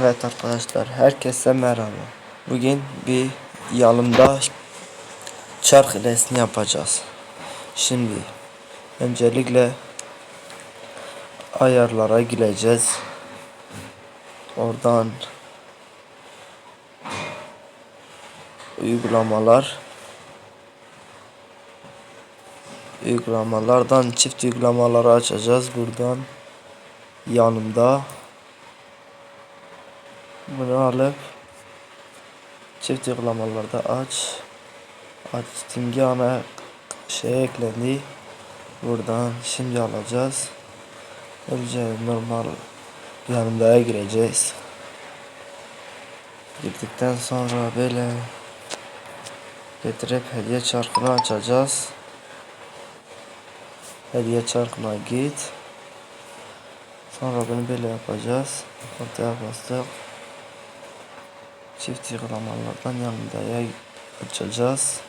Evet arkadaşlar herkese merhaba. Bugün bir yanımda çark resmi yapacağız. Şimdi öncelikle ayarlara gireceğiz. Oradan uygulamalar uygulamalardan çift uygulamaları açacağız buradan yanımda bunu alıp çift uygulamalarda aç. Açtım yana şey eklendi. Buradan şimdi alacağız. Önce normal yanımdaya gireceğiz. Girdikten sonra böyle getirip hediye çarkını açacağız. Hediye çarkına git. Sonra bunu böyle yapacağız. Ortaya bastık çift uygulamalardan yanındaya açacağız.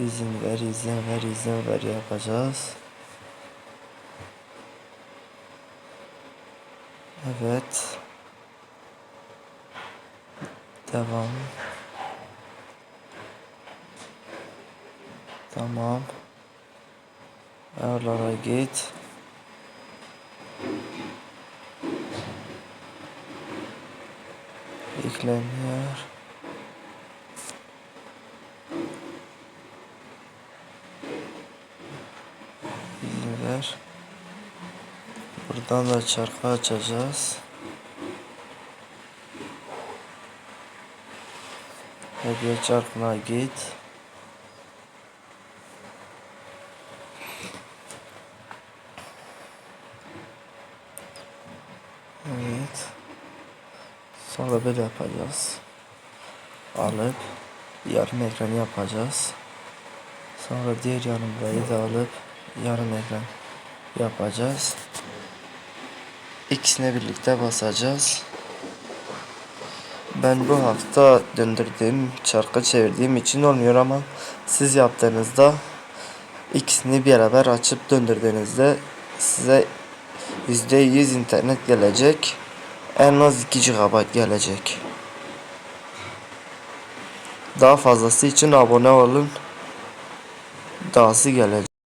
İzin ver izin ver izin ver yapacağız. Evet. Devam. Tamam. Ayarlara git yükleniyor ver buradan da çarkı açacağız. Hediye çarkına git. Evet. Sonra böyle yapacağız. Alıp yarım ekranı yapacağız. Sonra diğer yanımdayı da alıp yarım ekran yapacağız. İkisine birlikte basacağız. Ben bu hafta döndürdüğüm çarkı çevirdiğim için olmuyor ama siz yaptığınızda ikisini beraber açıp döndürdüğünüzde size %100 internet gelecek. En az 2 GB gelecek. Daha fazlası için abone olun. Dahası gelecek.